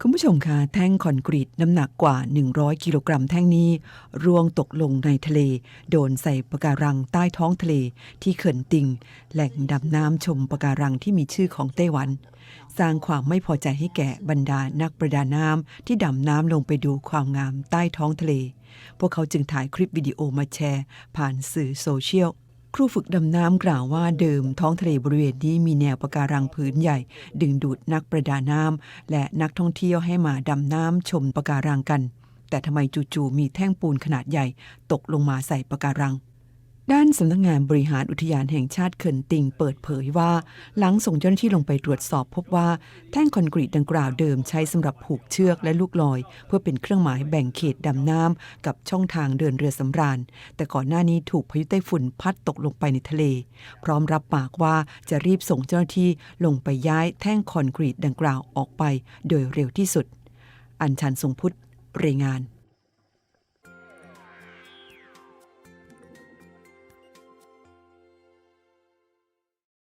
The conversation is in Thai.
คุณผู้ชมคะแท่งคอนกรีตน้ำหนักกว่า 100 กิโลกรัมแท่งนี้ ร่วงตกลงในทะเล โดนใส่ปะการังใต้ท้องทะเล ที่เขินติง แหล่งดำน้ำชมปะการังที่มีชื่อของไต้หวัน สร้างความไม่พอใจให้แก่บรรดานักประดาน้ำที่ดำน้ำลงไปดูความงามใต้ท้องทะเล พวกเขาจึงถ่ายคลิปวิดีโอมาแชร์ ผ่านสื่อโซเชียล ครูฝึกดำน้ำกล่าวว่าเดิมท้องทะเลบริเวณนี้มีแนวปะการังพื้นใหญ่ ดึงดูดนักประดาน้ำและนักท่องเที่ยวให้มาดำน้ำชมปะการังกัน แต่ทำไมจู่ๆมีแท่งปูนขนาดใหญ่ ตกลงมาใส่ปะการัง ด้านสำนักงงานบริหารอุทยานแห่งชาติเขินติงเปิดเผยว่า หลังส่งเจ้าหน้าที่ลงไปตรวจสอบพบว่าแท่งคอนกรีตดังกล่าวเดิมใช้สำหรับผูกเชือกและลูกลอย เพื่อเป็นเครื่องหมายแบ่งเขตดำน้ำกับช่องทางเดินเรือสำราญ แต่ก่อนหน้านี้ถูกพายุไต้ฝุ่นพัดตกลงไปในทะเล พร้อมรับปากว่าจะรีบส่งเจ้าหน้าที่ลงไปย้ายแท่งคอนกรีตดังกล่าวออกไป โดยเร็วที่สุด อัญชันทรงพุทธรายงาน